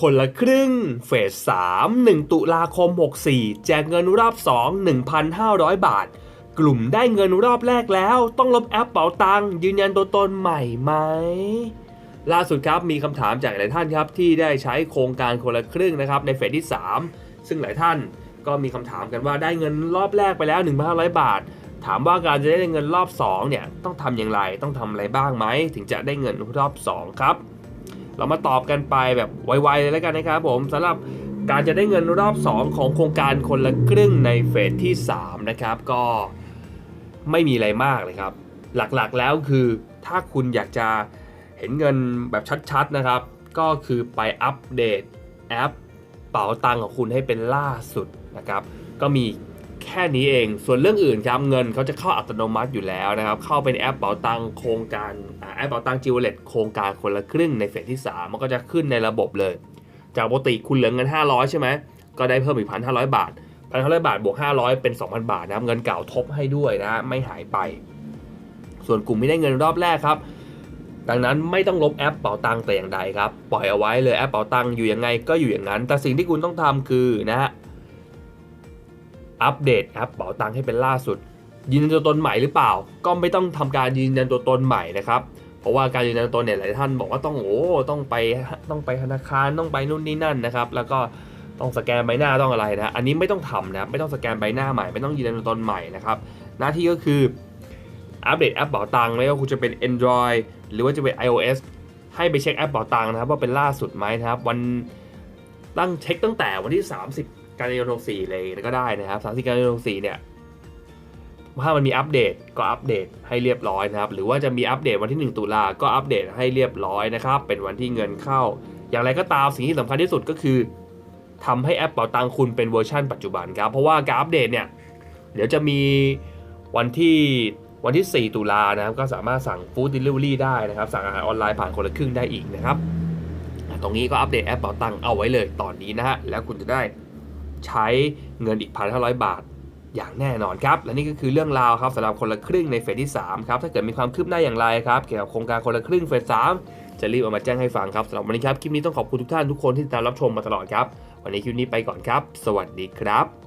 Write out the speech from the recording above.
คนละครึ่ง เฟส 3 1 ตุลาคม 64 แจกเงินรอบ 2 1,500 บาท กลุ่มได้เงินรอบแรกแล้ว ต้องลบแอปเป๋าตังค์ยืนยันตัวตนใหม่ไหม ล่าสุดครับมีคำถามจากหลายท่านครับที่ได้ใช้โครงการคนละครึ่งนะครับในเฟสที่ 3 ซึ่งหลายท่านก็มีคำถามกันว่าได้เงินรอบแรกไปแล้ว 1,500 บาท ถามว่าการจะได้เงินรอบ2เนี่ยต้องทำอย่างไรต้องทำอะไรบ้างไหมถึงจะได้เงินรอบ 2 ครับ เรามาตอบกันไปแบบไวๆเลยแล้วกันนะครับผมสำหรับการจะได้เงินรอบ 2 ของโครงการคนละครึ่งในเฟสที่ 3 นะครับก็ไม่มีอะไรมากเลยครับ หลักๆแล้วคือถ้าคุณอยากจะเห็นเงินแบบชัดๆนะครับ ก็คือไปอัปเดตแอปเป๋าตังค์ของคุณให้เป็นล่าสุดนะครับ ก็มี ค่นี้เอง ส่วนเรื่องอื่นครับเงินเขาจะเข้าอัตโนมัติอยู่แล้วนะครับเข้าเป็นแอปเป๋าตังโครงการแอปเป๋าตังจิวเลตโครงการคนละครึ่งในเฟสที่ 3 มันก็จะขึ้นในระบบเลย จากปกติคุณเหลือเงิน 500 ใช่ไหมก็ได้เพิ่มอีก1,500บาท1,500บาทบวก500เป็น2,000บาทนะครับเงินเก่าทบให้ด้วยนะไม่หายไป ส่วนกลุ่มที่ได้เงินรอบแรกครับดังนั้นไม่ต้องลบแอปเป๋าตังแต่อย่างใดครับ ปล่อยเอาไว้เลยแอปเป๋าตังอยู่ยังไงก็อยู่อย่างนั้น แต่สิ่งที่คุณต้องทำคือนะฮะ อัปเดตแอปเป๋าตังค์ให้เป็นล่าสุด ยืนยันตัวตนใหม่หรือเปล่า ก็ไม่ต้องทำการยืนยันตัวตนใหม่นะครับเพราะว่าการยืนยันตัวตนเนี่ยหลายท่านบอกว่าต้องโอ้ต้องไปต้องไปธนาคารต้องไปนู่นนี่นั่นนะครับแล้วก็ต้องสแกนใบหน้าต้องอะไรนะอันนี้ไม่ต้องทำนะไม่ต้องสแกนใบหน้าใหม่ไม่ต้องยืนยันตัวตนใหม่นะครับหน้าที่ก็คืออัปเดตแอปเป๋าตังค์ไม่ว่าคุณจะเป็น Android หรือว่าจะเป็น iOS ให้ไปเช็คแอปเป๋าตังค์นะครับว่าเป็นล่าสุดไหมนะครับ วันตั้งเช็คตั้งแต่วันที่ 30 กันยายน64เลยก็ได้นะครับ30กันยายน64เนี่ยถ้ามันมีอัปเดตก็อัปเดตให้เรียบร้อยนะครับ หรือว่าจะมีอัปเดตวันที่ 1 ตุลาก็อัปเดตให้เรียบร้อยนะครับ เป็นวันที่เงินเข้า อย่างไรก็ตามสิ่งที่สำคัญที่สุดก็คือทำให้แอปเป๋าตังคุณเป็นเวอร์ชันปัจจุบันครับ เพราะว่าการอัปเดตเนี่ย เดี๋ยวจะมีวันที่วันที่ 4 ตุลานะครับ ก็สามารถสั่งฟู้ดเดลิเวอรี่ได้นะครับ สั่งอาหารออนไลน์ผ่านคนละครึ่งได้อีกนะครับ ตรงนี้ก็อัปเดตแอปเป๋าตังเอาไว้เลยตอนนี้นะฮะ แล้วคุณจะได้ ใช้เงินอีก 1,500 บาทอย่างแน่นอนครับ และนี่ก็คือเรื่องราวครับสำหรับคนละครึ่งในเฟสที่3ครับถ้าเกิดมีความคืบหน้าอย่างไรครับเกี่ยวกับโครงการคนละครึ่งเฟส3จะรีบเอามาแจ้งให้ฟังครับสำหรับวันนี้ครับคลิปนี้ต้องขอบคุณทุกท่านทุกคนที่ติดตามรับชมมาตลอดครับวันนี้คลิปนี้ไปก่อนครับ สวัสดีครับ